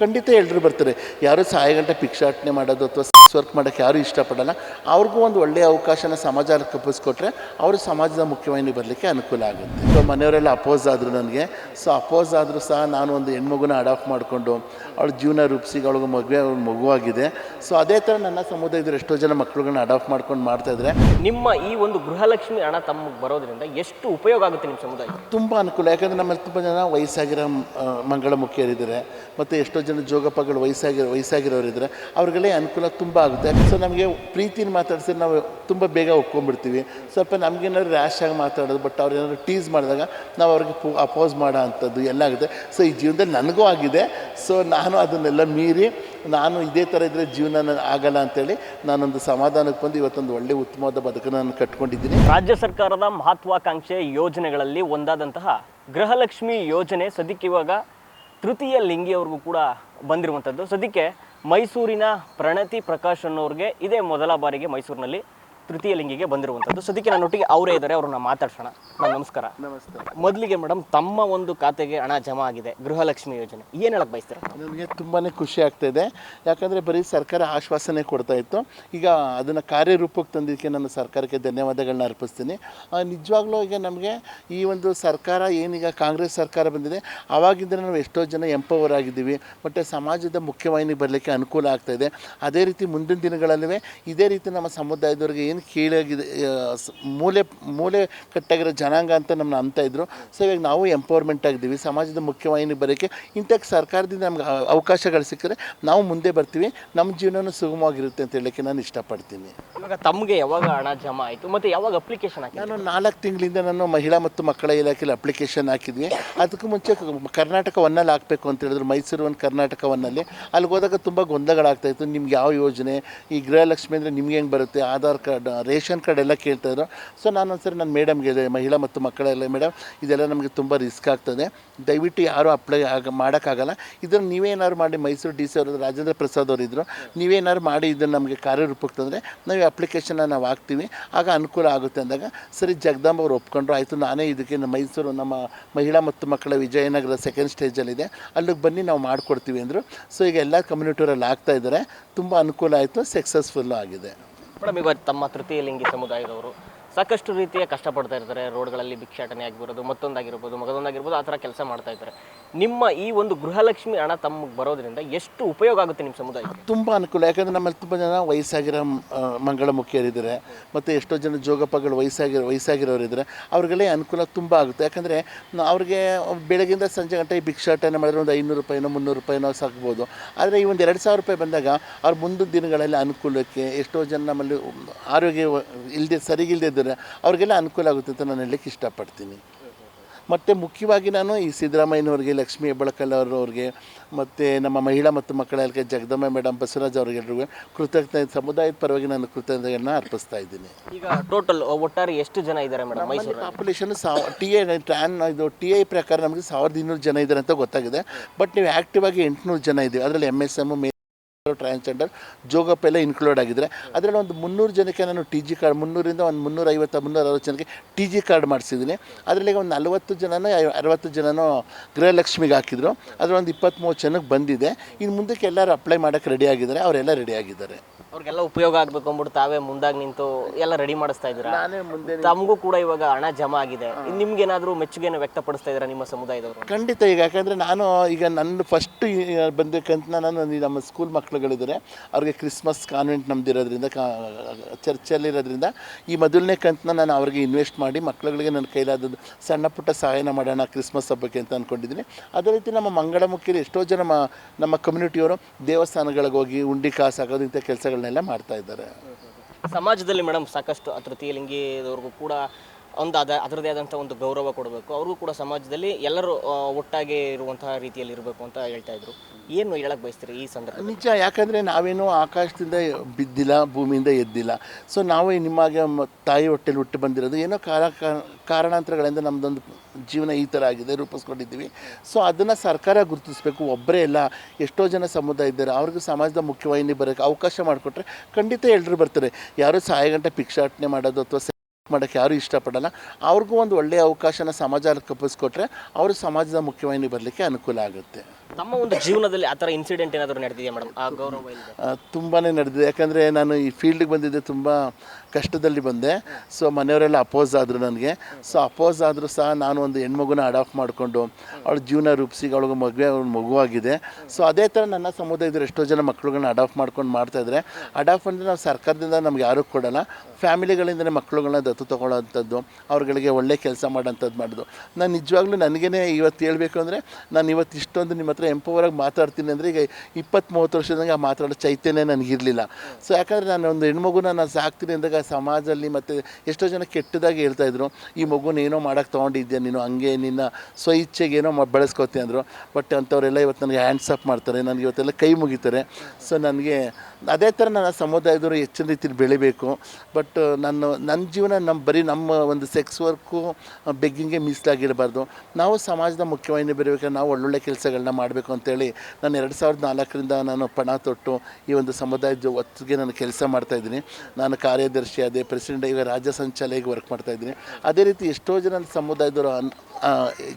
ಖಂಡಿತ ಎಲ್ಲರೂ ಬರ್ತಾರೆ. ಯಾರು ಸಹಾಯ ಗಂಟೆ ಭಿಕ್ಷಾಟನೆ ಮಾಡೋದು ಅಥವಾ ವರ್ಕ್ ಮಾಡೋಕ್ಕೆ ಯಾರೂ ಇಷ್ಟಪಡಲ್ಲ. ಅವ್ರಿಗೂ ಒಂದು ಒಳ್ಳೆಯ ಅವಕಾಶನ ಸಮಾಜ ಕಲ್ಪಿಸ್ಕೊಟ್ರೆ ಅವರು ಸಮಾಜದ ಮುಖ್ಯವಾಹಿನಿ ಬರಲಿಕ್ಕೆ ಅನುಕೂಲ ಆಗುತ್ತೆ. ಸೊ ಮನೆಯವರೆಲ್ಲ ಅಪೋಸ್ ಆದರು ನನಗೆ. ಸೊ ಅಪೋಸ್ ಆದರೂ ಸಹ ನಾನು ಒಂದು ಹೆಣ್ಮಗುನ ಅಡಾಪ್ಟ್ ಮಾಡಿಕೊಂಡು ಅವಳ ಜೀವನ ರೂಪಿಸಿ ಅವಳಿಗೆ ಮಗುವೆ ಅವ್ಳ ಮಗುವಾಗಿದೆ. ಸೊ ಅದೇ ಥರ ನನ್ನ ಸಮುದಾಯದಲ್ಲಿ ಎಷ್ಟೋ ಜನ ಮಕ್ಕಳುಗಳನ್ನ ಅಡಾಪ್ಟ್ ಮಾಡ್ಕೊಂಡು ಮಾಡ್ತಾಯಿದ್ರೆ ನಿಮ್ಮ ಈ ಒಂದು ಗೃಹಲಕ್ಷ್ಮಿ ಹಣ ತಮಗೆ ಬರೋದ್ರಿಂದ ಎಷ್ಟು ಉಪಯೋಗ ಆಗುತ್ತೆ ನಿಮ್ಮ ಸಮುದಾಯ ತುಂಬ ಅನುಕೂಲ. ಯಾಕಂದರೆ ನಮ್ಮಲ್ಲಿ ತುಂಬ ಜನ ವಯಸ್ಸಾಗಿರೋ ಮಂಗಳ ಮುಖ್ಯರಿದ್ದಾರೆ. ಮತ್ತು ಎಷ್ಟೋ ಜನ ಜೋಗಪ್ಪಗಳು ವಯಸ್ಸಾಗಿರೋ ವಯಸ್ಸಾಗಿರೋರಿದ್ದಾರೆ. ಅವ್ರಿಗೆಲ್ಲ ಅನುಕೂಲ ತುಂಬ ಆಗುತ್ತೆ. ಸೊ ನಮಗೆ ಪ್ರೀತಿನ ಮಾತಾಡ್ಸಿದ್ರೆ ನಾವು ತುಂಬ ಬೇಗ ಒಪ್ಕೊಂಡ್ಬಿಡ್ತೀವಿ. ಸ್ವಲ್ಪ ನಮಗೇನಾದ್ರು ರ್ಯಾಶ್ ಆಗಿ ಮಾತಾಡೋದು ಬಟ್ ಅವ್ರು ಏನಾದ್ರು ಟೀಸ್ ಮಾಡಿದಾಗ ನಾವು ಅವ್ರಿಗೆ ಅಪೋಸ್ ಮಾಡೋ ಅಂಥದ್ದು ಎಲ್ಲ ಆಗುತ್ತೆ. ಸೊ ಈ ಜೀವನದಲ್ಲಿ ನನಗೂ ಆಗಿದೆ. ಸೊ ನಾನು ಅದನ್ನೆಲ್ಲ ಮೀರಿ, ನಾನು ಇದೇ ಥರ ಇದ್ದರೆ ಜೀವನ ಆಗಲ್ಲ ಅಂತೇಳಿ ನಾನೊಂದು ಸಮಾಧಾನಕ್ಕೆ ಬಂದು ಇವತ್ತೊಂದು ಒಳ್ಳೆ ಉತ್ತಮವಾದ ಬದುಕನ್ನು ನಾನು ಕಟ್ಕೊಂಡಿದ್ದೀನಿ. ರಾಜ್ಯ ಸರ್ಕಾರದ ಮಹತ್ವಾಕಾಂಕ್ಷೆ ಯೋಜನೆಗಳಲ್ಲಿ ಒಂದಾದಂತಹ ಗೃಹಲಕ್ಷ್ಮಿ ಯೋಜನೆ ಸದ್ಯಕ್ಕೆ ಇವಾಗ ತೃತೀಯ ಲಿಂಗಿಯವ್ರಿಗೂ ಕೂಡ ಬಂದಿರುವಂಥದ್ದು. ಸದ್ಯಕ್ಕೆ ಮೈಸೂರಿನ ಪ್ರಣತಿ ಪ್ರಕಾಶ್ ಅನ್ನೋರಿಗೆ ಇದೇ ಮೊದಲ ಬಾರಿಗೆ ಮೈಸೂರಿನಲ್ಲಿ ತೃತೀಯ ಲಿಂಗಿಗೆ ಬಂದಿರುವಂಥದ್ದು. ಸದ್ಯಕ್ಕೆ ನನ್ನೊಟ್ಟಿಗೆ ಅವರೇ ಇದ್ದಾರೆ ಅವ್ರನ್ನ ಮಾತಾಡ್ಸೋಣ. ನಮಸ್ಕಾರ. ನಮಸ್ಕಾರ ಮೊದಲಿಗೆ ಮೇಡಮ್ ತಮ್ಮ ಒಂದು ಖಾತೆಗೆ ಹಣ ಜಮಾ ಆಗಿದೆ ಗೃಹಲಕ್ಷ್ಮಿ ಯೋಜನೆ. ಏನು ಹೇಳಕ್ ಬಯಸ್ತಾರೆ? ನನಗೆ ತುಂಬಾ ಖುಷಿ ಆಗ್ತಾ ಇದೆ. ಯಾಕಂದರೆ ಬರೀ ಸರ್ಕಾರ ಆಶ್ವಾಸನೆ ಕೊಡ್ತಾ ಇತ್ತು. ಈಗ ಅದನ್ನು ಕಾರ್ಯರೂಪಕ್ಕೆ ತಂದಿದ್ದಕ್ಕೆ ನಾನು ಸರ್ಕಾರಕ್ಕೆ ಧನ್ಯವಾದಗಳನ್ನ ಅರ್ಪಿಸ್ತೀನಿ. ನಿಜವಾಗ್ಲೂ ಈಗ ನಮಗೆ ಈ ಒಂದು ಸರ್ಕಾರ ಏನೀಗ ಕಾಂಗ್ರೆಸ್ ಸರ್ಕಾರ ಬಂದಿದೆ ಆವಾಗಿಂದ ನಾವು ಎಷ್ಟೋ ಜನ ಎಂಪವರ್ ಆಗಿದ್ದೀವಿ. ಮತ್ತು ಸಮಾಜದ ಮುಖ್ಯವಾಹಿನಿಗೆ ಬರಲಿಕ್ಕೆ ಅನುಕೂಲ ಆಗ್ತಾ ಇದೆ. ಅದೇ ರೀತಿ ಮುಂದಿನ ದಿನಗಳಲ್ಲೂ ಇದೇ ರೀತಿ ನಮ್ಮ ಸಮುದಾಯದವ್ರಿಗೆ ಏನು ಕೀಳಾಗಿದೆ ಸ- ಮೂಲೆ ಮೂಲೆ ಕಟ್ಟಾಗಿರೋ ಜನಾಂಗ ಅಂತ ನಮ್ಮನ್ನ ಅಂತ ಇದ್ರು. ಸೊ ಇವಾಗ ನಾವು ಎಂಪವರ್ಮೆಂಟ್ ಆಗಿದ್ದೀವಿ ಸಮಾಜದ ಮುಖ್ಯವಾಹಿನಿ ಬರೋಕ್ಕೆ ಇಂಥಕ್ಕೆ ಸರ್ಕಾರದಿಂದ ನಮ್ಗೆ ಅವ- ಅವಕಾಶಗಳು ಸಿಕ್ಕರೆ ನಾವು ಮುಂದೆ ಬರ್ತೀವಿ ನಮ್ಮ ಜೀವನನೂ ಸುಗಮವಾಗಿರುತ್ತೆ ಅಂತ ಹೇಳಕ್ಕೆ ನಾನು ಇಷ್ಟಪಡ್ತೀನಿ. ಇವಾಗ ತಮಗೆ ಯಾವಾಗ ಹಣ ಜಮಾ ಆಯಿತು ಮತ್ತು ಯಾವಾಗ ಅಪ್ಲಿಕೇಶನ್ ಹಾಕಿ ನಾನು ನಾಲ್ಕು ತಿಂಗಳಿಂದ ನಾನು ಮಹಿಳಾ ಮತ್ತು ಮಕ್ಕಳ ಇಲಾಖೆಯಲ್ಲಿ ಅಪ್ಲಿಕೇಶನ್ ಹಾಕಿದ್ವಿ. ಅದಕ್ಕೂ ಮುಂಚೆ ಕ- ಕರ್ನಾಟಕ ಒನ್ನಲ್ಲಿ ಹಾಕಬೇಕು ಅಂತ ಹೇಳಿದ್ರು ಮೈಸೂರು ಒಂದು ಕರ್ನಾಟಕ ಒನ್ನಲ್ಲಿ. ಅಲ್ಲಿಗೆ ಹೋದಾಗ ತುಂಬ ಗೊಂದಲಗಳಾಗ್ತಾಯಿತ್ತು ನಿಮ್ಗೆ ಯಾವ ಯೋಜನೆ ಈ ಗೃಹಲಕ್ಷ್ಮಿ ಅಂದರೆ ನಿಮ್ಗೆ ಹೆಂಗೆ ಬರುತ್ತೆ ಆಧಾರ್ ಕಾರ್ಡ್ ರೇಷನ್ ಕಾರ್ಡ್ ಎಲ್ಲ ಕೇಳ್ತಾಯಿದ್ರು ಸೊ ನಾನು ಒಂದ್ಸರಿ ನನ್ನ ಮೇಡಮ್ಗೆ ಹೇಳಿದೆ ಮಹಿಳಾ ಮತ್ತು ಮಕ್ಕಳೆಲ್ಲ ಮೇಡಮ್, ಇದೆಲ್ಲ ನಮಗೆ ತುಂಬ ರಿಸ್ಕ್ ಆಗ್ತದೆ. ದಯವಿಟ್ಟು ಯಾರೂ ಅಪ್ಲೈ ಆಗ, ಮಾಡೋಕ್ಕಾಗಲ್ಲ. ಇದನ್ನು ನೀವೇನಾದ್ರು ಮಾಡಿ, ಮೈಸೂರು ಡಿ ಸಿ ಅವರು, ರಾಜೇಂದ್ರ ಪ್ರಸಾದ್ ಅವರು ಇದ್ದರು ನೀವೇನಾದ್ರು ಮಾಡಿ ಇದನ್ನು ನಮಗೆ ಕಾರ್ಯರೂಪಕ್ಕೆ ತಂದರೆ ನಾವು ಅಪ್ಲಿಕೇಶನ್ನ ನಾವು ಹಾಕ್ತೀವಿ. ಆಗ ಅನುಕೂಲ ಆಗುತ್ತೆ ಅಂದಾಗ, ಸರಿ, ಜಗದಾಂಬ ಅವರು ಒಪ್ಕೊಂಡ್ರು, ಆಯಿತು, ನಾನೇ ಇದಕ್ಕೆ ನಮ್ಮ ಮೈಸೂರು ನಮ್ಮ ಮಹಿಳಾ ಮತ್ತು ಮಕ್ಕಳ ವಿಜಯನಗರ ಸೆಕೆಂಡ್ ಸ್ಟೇಜಲ್ಲಿದೆ ಅಲ್ಲಿಗೆ ಬನ್ನಿ, ನಾವು ಮಾಡಿಕೊಡ್ತೀವಿ ಅಂದರು. ಸೊ ಈಗ ಎಲ್ಲ ಕಮ್ಯುನಿಟಿಯವರಲ್ಲಿ ಆಗ್ತಾ ಇದ್ದಾರೆ ತುಂಬ ಅನುಕೂಲ ಆಯಿತು ಸಕ್ಸಸ್ಫುಲ್ಲು ಆಗಿದೆ. ಮೇಡಮ್ ಇವತ್ತು ತಮ್ಮ ತೃತೀಯ ಲಿಂಗಿ ಸಮುದಾಯದವರು. ಸಾಕಷ್ಟು ರೀತಿಯ ಕಷ್ಟಪಡ್ತಾ ಇರ್ತಾರೆ. ರೋಡ್ಗಳಲ್ಲಿ ಭಿಕ್ಷಾಟನೆ ಆಗಿರ್ಬೋದು ಮತ್ತೊಂದಾಗಿರ್ಬೋದು, ಮಗದೊಂದಾಗಿರ್ಬೋದು, ಆ ಥರ ಕೆಲಸ ಮಾಡ್ತಾ ಇದ್ದಾರೆ ನಿಮ್ಮ ಈ ಒಂದು ಗೃಹಲಕ್ಷ್ಮಿ ಹಣ ತಮಗೆ ಬರೋದ್ರಿಂದ ಎಷ್ಟು ಉಪಯೋಗ ಆಗುತ್ತೆ ನಿಮ್ಮ ಸಮುದಾಯ ತುಂಬ ಅನುಕೂಲ. ಯಾಕಂದರೆ ನಮ್ಮಲ್ಲಿ ತುಂಬ ಜನ ವಯಸ್ಸಾಗಿರೋ ಮಂಗಳ ಮುಖಿಯರಿದ್ದಾರೆ ಮತ್ತು ಎಷ್ಟೋ ಜನ ಜೋಗಪ್ಪಗಳು ವಯಸ್ಸಾಗಿರೋ ವಯಸ್ಸಾಗಿರೋರಿದ್ದಾರೆ. ಅವ್ರಿಗೆಲ್ಲ ಅನುಕೂಲ ತುಂಬ ಆಗುತ್ತೆ. ಯಾಕಂದರೆ ಅವ್ರಿಗೆ ಬೆಳಗ್ಗಿಂದ ಸಂಜೆ ಗಂಟೆ ಭಿಕ್ಷಾಟನೆ ಮಾಡಿದ್ರೆ ಒಂದು ಐನೂರು ರೂಪಾಯಿನೋ, ಮುನ್ನೂರು ರೂಪಾಯಿನೋ ಸಾಕ್ಬೋದು. ಆದರೆ ಈ ಒಂದು ಎರಡು ಸಾವಿರ ರೂಪಾಯಿ ಬಂದಾಗ ಅವ್ರ ಮುಂದಿನ ದಿನಗಳಲ್ಲಿ ಅನುಕೂಲಕ್ಕೆ ಎಷ್ಟೋ ಜನ ನಮ್ಮಲ್ಲಿ, ಆರೋಗ್ಯ ಇಲ್ಲದೆ ಸರಿಗಿಲ್ಲದೆ ಇದ್ದಾರೆ ಅವ್ರಿಗೆಲ್ಲ ಅನುಕೂಲ ಆಗುತ್ತೆ ಅಂತ ನಾನು ಹೇಳಲಿಕ್ಕೆ ಇಷ್ಟಪಡ್ತೀನಿ. ಮತ್ತು ಮುಖ್ಯವಾಗಿ ನಾನು ಈ ಸಿದ್ದರಾಮಯ್ಯನವ್ರಿಗೆ ಲಕ್ಷ್ಮೀ ಹೆಬ್ಬಳಕಲ್ ಅವ್ರಿಗೆ ಮತ್ತು ನಮ್ಮ ಮಹಿಳಾ ಮತ್ತು ಮಕ್ಕಳ ಇಲಾಖೆ ಜಗದಮ್ಮ ಮೇಡಮ್ ಬಸವರಾಜ್ ಅವ್ರಿಗೆಲ್ರಿಗೂ ಕೃತಜ್ಞತೆ ಸಮುದಾಯದ ಪರವಾಗಿ ನಾನು ಕೃತಜ್ಞತೆಯನ್ನು ಅರ್ಪಿಸ್ತಾ ಇದ್ದೀನಿ. ಈಗ ಟೋಟಲ್ ಒಟ್ಟಾರೆ ಎಷ್ಟು ಜನ ಇದ್ದಾರೆ ಮೇಡಮ್ ಮೈಸೂರು ಪಾಪ್ಯುಲೇಷನ್ ಸಾವ ಟಿ ಐ ಟ್ರ್ಯಾನ್ ಇದು ಟಿ ಐ ಪ್ರಕಾರ ನಮಗೆ ಸಾವಿರದ ಇನ್ನೂರು ಜನ ಇದ್ದಾರೆ ಅಂತ ಗೊತ್ತಾಗಿದೆ. ಬಟ್ ನೀವು ಆ್ಯಕ್ಟಿವ್ ಆಗಿ ಎಂಟುನೂರು ಜನ ಇದ್ದೀವಿ ಅದರಲ್ಲಿ M S M transgender Jogappa ಎಲ್ಲ ಇನ್ಕ್ಲೂಡ್ ಆಗಿದ್ದಾರೆ ಅದರಲ್ಲಿ ಒಂದು ಮುನ್ನೂರು ಜನಕ್ಕೆ ನಾನು ಟಿ ಜಿ ಕಾರ್ಡ್ ಮುನ್ನೂರಿಂದ ಒಂದು ಮುನ್ನೂರ ಐವತ್ತು ಮುನ್ನೂರ ಅರವತ್ತು ಜನಕ್ಕೆ ಟಿ ಜಿ ಕಾರ್ಡ್ ಮಾಡಿಸಿದ್ದೀನಿ. ಅದರಲ್ಲಿ ಒಂದು ನಲವತ್ತು ಜನನೋ, ಅರವತ್ತು ಜನನೋ ಗೃಹಲಕ್ಷ್ಮಿಗೆ ಹಾಕಿದ್ರು. ಅದರಲ್ಲಿ ಒಂದು ಇಪ್ಪತ್ತ್ಮೂವತ್ತು ಜನಕ್ಕೆ ಬಂದಿದೆ. ಇನ್ನು ಮುಂದಕ್ಕೆ ಎಲ್ಲರೂ ಅಪ್ಲೈ ಮಾಡೋಕ್ಕೆ ರೆಡಿ ಆಗಿದ್ದಾರೆ. ಅವರೆಲ್ಲ ರೆಡಿ ಆಗಿದ್ದಾರೆ. ಅವ್ರಿಗೆಲ್ಲ ಉಪಯೋಗ ಆಗಬೇಕು ಅಂದ್ಬಿಟ್ಟು ತಾವೇ ಮುಂದಾಗಿ ನಿಂತು ಎಲ್ಲ ರೆಡಿ ಮಾಡಿಸ್ತಾ ಇದ್ದೀರಾ? ನಾನೇ ಮುಂದೆ ತಮಗೂ ಕೂಡ ಇವಾಗ ಹಣ ಜಮಾ ಆಗಿದೆ. ನಿಮ್ಗೇನಾದ್ರೂ ಮೆಚ್ಚುಗೆಯನ್ನು ವ್ಯಕ್ತಪಡಿಸ್ತಾ ಇದ್ದೀರಾ ನಿಮ್ಮ ಸಮುದಾಯದವರು? ಖಂಡಿತ ಈಗ ಯಾಕಂದ್ರೆ ನಾನು ಈಗ ನನ್ನ ಫಸ್ಟ್ ಬಂದಕ್ಕಂತ ನಾನು ನಮ್ಮ ಸ್ಕೂಲ್ ಮಕ್ಕಳುಗಳಿದ್ದಾರೆ ಅವ್ರಿಗೆ ಕ್ರಿಸ್ಮಸ್ ಕಾನ್ವೆಂಟ್ ನಮ್ದಿರೋದ್ರಿಂದ ಕಾ ಚರ್ಚಲ್ಲಿರೋದ್ರಿಂದ ಈ ಮೊದಲನೇ ಕಂತನ್ನ ನಾನು ಅವ್ರಿಗೆ ಇನ್ವೆಸ್ಟ್ ಮಾಡಿ ಮಕ್ಕಳುಗಳಿಗೆ ನನ್ನ ಕೈಲಾದ ಸಣ್ಣ ಪುಟ್ಟ ಸಹಾಯನ ಮಾಡೋಣ ಕ್ರಿಸ್ಮಸ್ ಹಬ್ಬಕ್ಕೆ ಅಂತ ಅಂದ್ಕೊಂಡಿದ್ದೀನಿ ಅದೇ ರೀತಿ ನಮ್ಮ ಮಂಗಳಮುಖಿರು ಎಷ್ಟೋ ಜನ ಮ ನಮ್ಮ ಕಮ್ಯುನಿಟಿಯವರು ದೇವಸ್ಥಾನಗಳಿಗೆ ಹೋಗಿ ಉಂಡಿ ಕಾಸು ಹಾಕೋದು ಇಂಥ ಕೆಲಸಗಳನ್ನೆಲ್ಲ ಮಾಡ್ತಾ ಇದ್ದಾರೆ. ಸಮಾಜದಲ್ಲಿ ಮೇಡಮ್ ಸಾಕಷ್ಟು ಅತೃತೀಯ ತೃತೀಯ ಲಿಂಗಿದವ್ರಿಗೂ ಕೂಡ ಒಂದು ಅದ ಅದರದೇ ಆದಂಥ ಒಂದು ಗೌರವ ಕೊಡಬೇಕು. ಅವರು ಕೂಡ ಸಮಾಜದಲ್ಲಿ ಎಲ್ಲರೂ ಒಟ್ಟಾಗಿ ಇರುವಂತಹ ರೀತಿಯಲ್ಲಿ ಇರಬೇಕು ಅಂತ ಹೇಳ್ತಾ ಇದ್ರು. ಏನು ಹೇಳಕ್ಕೆ ಬಯಸ್ತೀರಿ ಈ ಸಂದರ್ಭ ನಿಜ, ಯಾಕಂದರೆ ನಾವೇನು ಆಕಾಶದಿಂದ ಬಿದ್ದಿಲ್ಲ, ಭೂಮಿಯಿಂದ ಎದ್ದಿಲ್ಲ. ಸೊ ನಾವು ನಿಮಗೆ ತಾಯಿ ಹೊಟ್ಟೆಲಿ ಹುಟ್ಟು ಬಂದಿರೋದು. ಏನೋ ಕಾರ ಕಾರಣಾಂತರಗಳಿಂದ ನಮ್ಮದೊಂದು ಜೀವನ ಈ ಥರ ಆಗಿದೆ, ರೂಪಿಸ್ಕೊಂಡಿದ್ದೀವಿ. ಸೊ ಅದನ್ನು ಸರ್ಕಾರ ಗುರುತಿಸಬೇಕು. ಒಬ್ಬರೇ ಇಲ್ಲ ಎಷ್ಟೋ ಜನ ಸಮುದಾಯ ಇದ್ದಾರೆ. ಅವ್ರಿಗೆ ಸಮಾಜದ ಮುಖ್ಯವಾಹಿನಿ ಬರೋಕ್ಕೆ ಅವಕಾಶ ಮಾಡಿಕೊಟ್ರೆ ಖಂಡಿತ ಎಲ್ಲರೂ ಬರ್ತಾರೆ. ಯಾರೂ ಸಹಾಯ ಗಂಟೆ ಭಿಕ್ಷಾಟನೆ ಮಾಡೋದು ಅಥವಾ ಮಾಡೋಕ್ಕೆ ಯಾರೂ ಇಷ್ಟಪಡಲ್ಲ. ಅವ್ರಿಗೂ ಒಂದು ಒಳ್ಳೆಯ ಅವಕಾಶನ ಸಮಾಜ ಕಲ್ಪಿಸ್ಕೊಟ್ರೆ ಅವರು ಸಮಾಜದ ಮುಖ್ಯವಾಹಿನಿ ಬರಲಿಕ್ಕೆ ಅನುಕೂಲ ಆಗುತ್ತೆ. ತಮ್ಮ ಒಂದು ಜೀವನದಲ್ಲಿ ಆ ಥರ ಇನ್ಸಿಡೆಂಟ್ ಏನಾದರೂ ನಡೆದಿದೆಯಾ ಮೇಡಮ್ ಆ ಗೌರವ ತುಂಬಾ ನಡೆದಿದೆ. ಯಾಕಂದರೆ ನಾನು ಈ ಫೀಲ್ಡಿಗೆ ಬಂದಿದ್ದೆ ತುಂಬ ಕಷ್ಟದಲ್ಲಿ ಬಂದೆ. ಸೊ ಮನೆಯವರೆಲ್ಲ ಅಪೋಸ್ ಆದರು ನನಗೆ. ಸೊ ಅಪೋಸ್ ಆದರೂ ಸಹ ನಾನು ಒಂದು ಹೆಣ್ಮಗುನ ಅಡಾಪ್ಟ್ ಮಾಡಿಕೊಂಡು ಅವಳ ಜೀವನ ರೂಪಿಸಿ ಅವಳಿಗೆ ಮಗುವೆ ಅವ್ಳ ಮಗುವಾಗಿದೆ ಸೊ ಅದೇ ಥರ ನನ್ನ ಸಮುದಾಯದಲ್ಲಿ ಎಷ್ಟೋ ಜನ ಮಕ್ಕಳುಗಳನ್ನ ಅಡಾಪ್ಟ್ ಮಾಡ್ಕೊಂಡು ಮಾಡ್ತಾಯಿದ್ರೆ ಅಡಾಪ್ಟ್ ಅಂದರೆ ನಾವು ಸರ್ಕಾರದಿಂದ ನಮ್ಗೆ ಯಾರೂ ಕೊಡೋಲ್ಲ. ಫ್ಯಾಮಿಲಿಗಳಿಂದಲೇ ಮಕ್ಕಳುಗಳನ್ನ ದತ್ತು ತೊಗೊಳ್ಳೋವಂಥದ್ದು ಅವ್ರುಗಳಿಗೆ ಒಳ್ಳೆ ಕೆಲಸ ಮಾಡೋಂಥದ್ದು ಮಾಡೋದು. ನಾನು ನಿಜವಾಗ್ಲೂ ನನಗೇ ಇವತ್ತು ಹೇಳಬೇಕು ಅಂದರೆ, ನಾನು ಇವತ್ತು ಇಷ್ಟೊಂದು ನಿಮ್ಮ ಹತ್ರ ಎಂಪವರಾಗಿ ಮಾತಾಡ್ತೀನಿ ಅಂದರೆ ಈಗ ಇಪ್ಪತ್ತು ಮೂವತ್ತು ವರ್ಷದಂಗೆ ಆ ಮಾತಾಡೋ ಚೈತನ್ಯ ನನಗಿರಲಿಲ್ಲ. ಸೊ ಯಾಕಂದರೆ ನಾನು ಒಂದು ಹೆಣ್ಮಗುನ ನಾನು ಸಾಕ್ತೀನಿ ಅಂದಾಗ ಸಮಾಜದಲ್ಲಿ ಮತ್ತು ಎಷ್ಟೋ ಜನ ಕೆಟ್ಟದಾಗಿ ಹೇಳ್ತಾಯಿದ್ರು ಈ ಮಗುನ ಏನೋ ಮಾಡೋಕ್ಕೆ ತೊಗೊಂಡಿದ್ದೆ ನೀನು, ಹಂಗೆ ನಿನ್ನ ಸ್ವಇಚ್ಛೆಗೆ ಏನೋ ಬಳಸ್ಕೋತೀನಿ ಬೆಳೆಸ್ಕೋತಿ ಅಂದರು. ಬಟ್ ಅಂಥವರೆಲ್ಲ ಇವತ್ತು ನನಗೆ ಹ್ಯಾಂಡ್ಸ್ ಅಪ್ ಮಾಡ್ತಾರೆ, ನನಗೆ ಇವತ್ತೆಲ್ಲ ಕೈ ಮುಗಿತಾರೆ. ಸೊ ನನಗೆ ಅದೇ ಥರ ನನ್ನ ಸಮುದಾಯದವರು ಹೆಚ್ಚಿನ ರೀತಿಯಲ್ಲಿ ಬೆಳಿಬೇಕು. ಬಟ್ ನಾನು ನನ್ನ ಜೀವನ ನಮ್ಮ ಬರೀ ನಮ್ಮ ಒಂದು ಸೆಕ್ಸ್ ವರ್ಕು ಬೆಗ್ಗಿಂಗೆ ಮೀಸಲಾಗಿರಬಾರ್ದು. ನಾವು ಸಮಾಜದ ಮುಖ್ಯವಾಹಿನಿ ಬರಬೇಕಾದ್ರೆ ನಾವು ಒಳ್ಳೊಳ್ಳೆ ಕೆಲಸಗಳನ್ನ ಮಾಡಬೇಕು ಅಂತೇಳಿ ನಾನು ಎರಡು ಸಾವಿರದ ನಾಲ್ಕರಿಂದ ನಾನು ಪಣ ತೊಟ್ಟು ಈ ಒಂದು ಸಮುದಾಯದ ಒತ್ತಿಗೆ ನಾನು ಕೆಲಸ ಮಾಡ್ತಾಯಿದ್ದೀನಿ ನಾನು ಕಾರ್ಯದರ್ಶಿ ಅದೇ ಪ್ರೆಸಿಡೆಂಟ್ ಈಗ ರಾಜ್ಯ ಸಂಚಾಲಕ ವರ್ಕ್ ಮಾಡ್ತಾಯಿದ್ದೀನಿ ಅದೇ ರೀತಿ ಎಷ್ಟೋ ಜನ ಸಮುದಾಯದವರು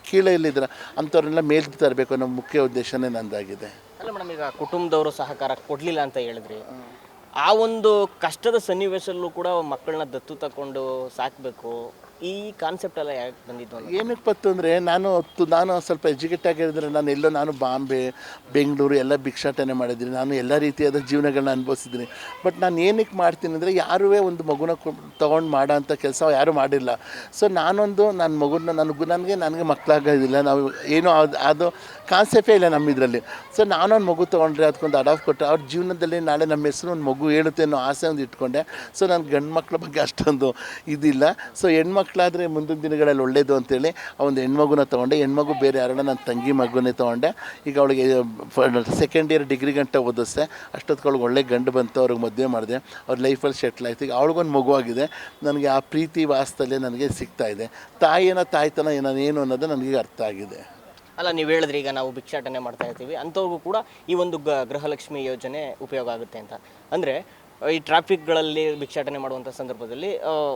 ಕೀಳೆಯಲ್ಲಿದ್ದಾರೆ ಅಂಥವ್ರನ್ನೆಲ್ಲ ಮೇಲ್ ತರಬೇಕು ಅನ್ನೋ ಮುಖ್ಯ ಉದ್ದೇಶನೇ ನಂದಾಗಿದೆ. ಅಲ್ಲ ಮೇಡಮ್ ಈಗ ಕುಟುಂಬದವರು ಸಹಕಾರ ಕೊಡಲಿಲ್ಲ ಅಂತ ಹೇಳಿದ್ರಿ. ಆ ಒಂದು ಕಷ್ಟದ ಸನ್ನಿವೇಶದಲ್ಲೂ ಕೂಡ ಮಕ್ಕಳನ್ನ ದತ್ತು ತಕೊಂಡು ಸಾಕಬೇಕು. ಈ ಕಾನ್ಸೆಪ್ಟ್ ಎಲ್ಲ ಯಾಕೆ ಬಂದಿದ್ದು ಏನಕ್ಕೆ ಬಂತು ಅಂದರೆ ನಾನು ಹೊತ್ತು, ನಾನು ಸ್ವಲ್ಪ ಎಜುಕೇಟ್ ಆಗಿರೋದ್ರೆ ನಾನು ಎಲ್ಲೋ, ನಾನು ಬಾಂಬೆ, ಬೆಂಗಳೂರು ಎಲ್ಲ ಭಿಕ್ಷಾಟನೆ ಮಾಡಿದ್ದೀನಿ. ನಾನು ಎಲ್ಲ ರೀತಿಯಾದ ಜೀವನಗಳನ್ನ ಅನುಭವಿಸಿದ್ದೀನಿ. ಬಟ್ ನಾನು ಏನಕ್ಕೆ ಮಾಡ್ತೀನಿ ಅಂದರೆ ಯಾರೂ ಒಂದು ಮಗುನ ತೊಗೊಂಡು ಮಾಡೋ ಅಂಥ ಕೆಲಸ ಯಾರೂ ಮಾಡಿಲ್ಲ. ಸೊ ನಾನೊಂದು, ನನ್ನ ಮಗುನ ನನಗೆ ನನಗೆ ನನಗೆ ಮಕ್ಕಳಾಗೋದಿಲ್ಲ ನಾವು ಏನೋ ಅದು ಅದು ಕಾನ್ಸೆಪ್ಟೇ ಇಲ್ಲ ನಮ್ಮ ಇದರಲ್ಲಿ. ಸೊ ನಾನೊಂದು ಮಗು ತೊಗೊಂಡ್ರೆ ಅದಕ್ಕೊಂದು ಅಡಾಫ್ ಕೊಟ್ಟರೆ ಅವ್ರ ಜೀವನದಲ್ಲಿ ನಾಳೆ ನಮ್ಮ ಹೆಸರು ಒಂದು ಮಗು ಹೇಳುತ್ತೆ ಅನ್ನೋ ಆಸೆ ಒಂದು ಇಟ್ಕೊಂಡೆ. ಸೊ ನನ್ನ ಗಂಡು ಮಕ್ಕಳ ಬಗ್ಗೆ ಅಷ್ಟೊಂದು ಇದಿಲ್ಲ. ಸೊ ಹೆಣ್ಮಕ್ಳಾದರೆ ಮುಂದಿನ ದಿನಗಳಲ್ಲಿ ಒಳ್ಳೆಯದು ಅಂತೇಳಿ ಆ ಒಂದು ಹೆಣ್ಮಗುನ ತೊಗೊಂಡೆ. ಹೆಣ್ಮಗು ಬೇರೆ ಯಾರನ್ನ ನನ್ನ ತಂಗಿ ಮಗುನೇ ತೊಗೊಂಡೆ. ಈಗ ಅವಳಿಗೆ ಸೆಕೆಂಡ್ ಇಯರ್ ಡಿಗ್ರಿ ಗಂಟೆ ಓದಿಸ್ದೆ. ಅಷ್ಟೊತ್ತಿಗೆ ಒಳ್ಳೆ ಗಂಡು ಬಂತು, ಅವ್ರಿಗೆ ಮದುವೆ ಮಾಡಿದೆ. ಅವ್ರ ಲೈಫಲ್ಲಿ ಸೆಟ್ಲ್ ಆಯ್ತು. ಈಗ ಅವಳಿಗೊಂದು ಮಗು ಆಗಿದೆ. ನನಗೆ ಆ ಪ್ರೀತಿ ವಾಸ್ತಲ್ಯ ನನಗೆ ಸಿಗ್ತಾ ಇದೆ. ತಾಯಿನ ತಾಯ್ತನ ನಾನು ಏನು ಅನ್ನೋದು ನನಗೆ ಅರ್ಥ ಆಗಿದೆ. ಅಲ್ಲ, ನೀವು ಹೇಳಿದ್ರೆ, ಈಗ ನಾವು ಭಿಕ್ಷಾಟನೆ ಮಾಡ್ತಾ ಇರ್ತೀವಿ. ಅಂಥವ್ರಿಗೂ ಕೂಡ ಈ ಒಂದು ಗ, ಗೃಹಲಕ್ಷ್ಮಿ ಯೋಜನೆ ಉಪಯೋಗ ಆಗುತ್ತೆ ಅಂತ. ಅಂದರೆ, ಈ ಟ್ರಾಫಿಕ್ಗಳಲ್ಲಿ ಭಿಕ್ಷಾಟನೆ ಮಾಡುವಂಥ ಸಂದರ್ಭದಲ್ಲಿ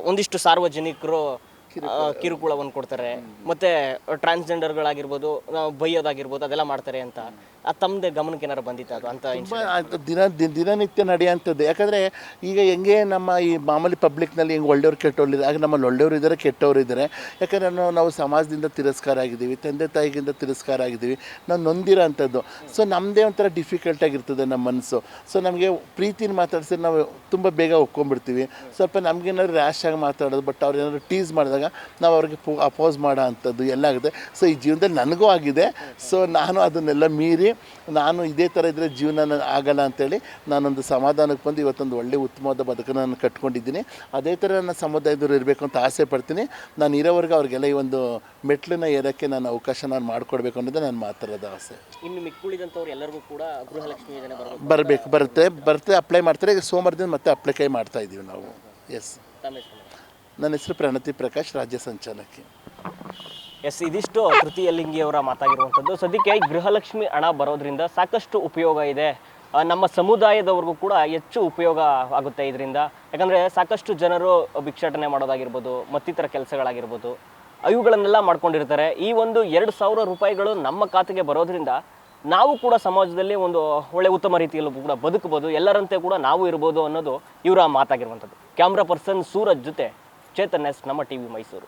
ಒಂದಿಷ್ಟು ಸಾರ್ವಜನಿಕರು ಕಿರುಕುಳವನ್ನು ಕೊಡ್ತಾರೆ. ಮತ್ತೆ ಟ್ರಾನ್ಸ್ಜೆಂಡರ್ಗಳಾಗಿರ್ಬೋದು ನಾವು ಬೈಯೋದಾಗಿರ್ಬೋದು ಅದೆಲ್ಲ ಮಾಡ್ತಾರೆ ಅಂತ. ತಮ್ಮದೇ ಗಮನಕ್ಕೆ ಏನಾರು ಬಂದಿತ್ತು ಅದು ಅಂತ ದಿನ ದಿನ ದಿನನಿತ್ಯ ನಡೆಯುವಂಥದ್ದು ಯಾಕಂದರೆ ಈಗ ಹೆಂಗೆ ನಮ್ಮ ಈ ಮಾಮೂಲಿ ಪಬ್ಲಿಕ್ನಲ್ಲಿ ಹೆಂಗೆ ಒಳ್ಳೆಯವ್ರು ಕೆಟ್ಟವ್ರು ಆಗ ನಮ್ಮಲ್ಲಿ ಒಳ್ಳೆಯವರು ಇದ್ದಾರೆ ಕೆಟ್ಟವರು ಇದ್ದಾರೆ. ಯಾಕಂದರೆ ನಾವು ನಾವು ಸಮಾಜದಿಂದ ತಿರಸ್ಕಾರ ಆಗಿದ್ದೀವಿ ತಂದೆ ತಾಯಿಗಿಂದ ತಿರಸ್ಕಾರ ಆಗಿದ್ದೀವಿ. ನಾವು ನೊಂದಿರೋ ಅಂಥದ್ದು ಸೊ ನಮ್ಮದೇ ಒಂಥರ ಡಿಫಿಕಲ್ಟ್ ಆಗಿರ್ತದೆ ನಮ್ಮ ಮನಸ್ಸು. ಸೊ ನಮಗೆ ಪ್ರೀತಿನ ಮಾತಾಡ್ಸಿದ್ರೆ ನಾವು ತುಂಬ ಬೇಗ ಒಪ್ಕೊಂಡ್ಬಿಡ್ತೀವಿ. ಸ್ವಲ್ಪ ನಮಗೇನಾದ್ರು ರ್ಯಾಶ್ ಆಗಿ ಮಾತಾಡೋದು ಬಟ್ ಅವ್ರು ಏನಾದ್ರು ಟೀಸ್ ಮಾಡಿದಾಗ ನಾವು ಅವ್ರಿಗೆ ಪು ಅಪೋಸ್ ಮಾಡೋ ಅಂಥದ್ದು ಎಲ್ಲ ಆಗುತ್ತೆ. ಸೊ ಈ ಜೀವನದಲ್ಲಿ ನನಗೂ ಆಗಿದೆ. ಸೊ ನಾನು ಅದನ್ನೆಲ್ಲ ಮೀರಿ ನಾನು ಇದೇ ಥರ ಇದ್ದರೆ ಜೀವನ ಆಗಲ್ಲ ಅಂತೇಳಿ ನಾನೊಂದು ಸಮಾಧಾನಕ್ಕೆ ಬಂದು ಇವತ್ತೊಂದು ಒಳ್ಳೆ ಉತ್ತಮವಾದ ಬದುಕನ್ನು ನಾನು ಕಟ್ಕೊಂಡಿದ್ದೀನಿ. ಅದೇ ಥರ ನನ್ನ ಸಮುದಾಯದವರು ಇರಬೇಕು ಅಂತ ಆಸೆ ಪಡ್ತೀನಿ. ನಾನು ಇರೋವರೆಗೂ ಅವ್ರಿಗೆಲ್ಲ ಈ ಒಂದು ಮೆಟ್ಲನ್ನ ಏರೋಕ್ಕೆ ನಾನು ಅವಕಾಶ ನಾನು ಮಾಡಿಕೊಡ್ಬೇಕು ಅನ್ನೋದೇ ನಾನು ಮಾತಾಡೋದು ಆಸೆ. ಇನ್ನು ಮಿಕ್ಕುಳಿದಂಥವ್ರು ಎಲ್ಲರಿಗೂ ಕೂಡ ಗೃಹಲಕ್ಷ್ಮಿ ಬರಬೇಕು. ಬರುತ್ತೆ ಬರುತ್ತೆ ಅಪ್ಲೈ ಮಾಡ್ತಾರೆ. ಈಗ ಸೋಮವಾರದಿಂದ ಮತ್ತೆ ಅಪ್ಲಿಕೈ ಮಾಡ್ತಾ ಇದ್ದೀವಿ ನಾವು. ಎಸ್ ನನ್ನ ಹೆಸರು ಪ್ರಣತಿ ಪ್ರಕಾಶ್ ರಾಜ್ಯ ಸಂಚಾಲಕಿ. ಎಸ್, ಇದಿಷ್ಟು ತೃತೀಯ ಲಿಂಗಿಯವರ ಮಾತಾಗಿರುವಂಥದ್ದು. ಸದ್ಯಕ್ಕೆ ಗೃಹಲಕ್ಷ್ಮಿ ಹಣ ಬರೋದ್ರಿಂದ ಸಾಕಷ್ಟು ಉಪಯೋಗ ಇದೆ. ನಮ್ಮ ಸಮುದಾಯದವ್ರಿಗೂ ಕೂಡ ಹೆಚ್ಚು ಉಪಯೋಗ ಆಗುತ್ತೆ ಇದರಿಂದ. ಯಾಕಂದರೆ ಸಾಕಷ್ಟು ಜನರು ಭಿಕ್ಷಾಟನೆ ಮಾಡೋದಾಗಿರ್ಬೋದು, ಮತ್ತಿತರ ಕೆಲಸಗಳಾಗಿರ್ಬೋದು ಇವುಗಳನ್ನೆಲ್ಲ ಮಾಡ್ಕೊಂಡಿರ್ತಾರೆ. ಈ ಒಂದು ಎರಡು ಸಾವಿರ ರೂಪಾಯಿಗಳು ನಮ್ಮ ಖಾತೆಗೆ ಬರೋದ್ರಿಂದ ನಾವು ಕೂಡ ಸಮಾಜದಲ್ಲಿ ಒಂದು ಒಳ್ಳೆ ಉತ್ತಮ ರೀತಿಯಲ್ಲೂ ಕೂಡ ಬದುಕಬಹುದು. ಎಲ್ಲರಂತೆ ಕೂಡ ನಾವು ಇರ್ಬೋದು ಅನ್ನೋದು ಇವರ ಮಾತಾಗಿರುವಂಥದ್ದು. ಕ್ಯಾಮ್ರಾ ಪರ್ಸನ್ ಸೂರಜ್ ಜೊತೆ ಚೇತನ್ ಎಸ್, ನಮ್ಮ ಟಿ ವಿ ಮೈಸೂರು.